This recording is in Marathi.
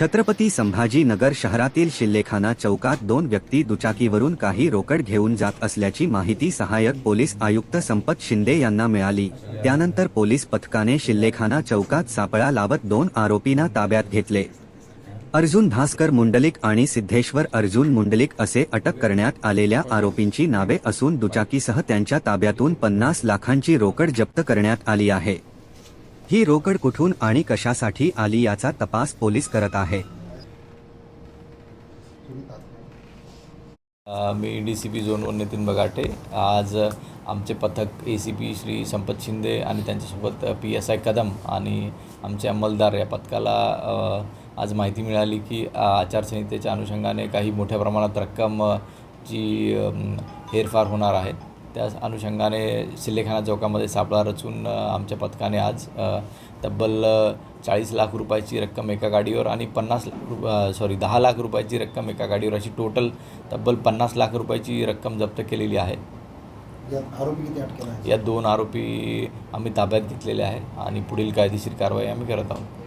छत्रपती संभाजीनगर शहरातील शिल्लेखाना चौकात दोन व्यक्ती दुचाकीवरून काही रोकड घेऊन जात असल्याची माहिती सहाय्यक पोलीस आयुक्त संपत शिंदे यांना मिळाली. त्यानंतर पोलीस पथकाने शिल्लेखाना चौकात सापळा लावत दोन आरोपींना ताब्यात घेतले. अर्जुन भास्कर मुंडलिक आणि सिद्धेश्वर अर्जुन मुंडलिक असे अटक करण्यात आलेल्या आरोपींची नावे असून दुचाकीसह त्यांच्या ताब्यातून पन्नास लाखांची रोकड जप्त करण्यात आली आहे. ही रोकड कुठून आणि कशासाठी आली याचा तपास पोलीस करत आहे. मी D C P zone one Nitin Bagate. आज आमचे पथक ए सी पी श्री संपत शिंदे आणि त्यांच्यासोबत पी एस आय कदम आणि आमचे अंमलदार या पथकाला आज माहिती मिळाली की आचारसंहितेच्या अनुषंगाने काही मोठ्या प्रमाणात रक्कम ची हेरफार होणार आहे. त्या अनुषंगाने सिल्लेखाना चौकामध्ये सापळा रचून आमच्या पथकाने आज तब्बल चाळीस लाख रुपयाची रक्कम एका गाडीवर आणि पन्नास लाख रुप सॉरी दहा लाख रुपयाची रक्कम एका गाडीवर अशी टोटल तब्बल पन्नास लाख रुपयाची रक्कम जप्त केलेली आहे. या दोन आरोपी आम्ही ताब्यात घेतलेले आहे आणि पुढील कायदेशीर कारवाई आम्ही करत आहोत.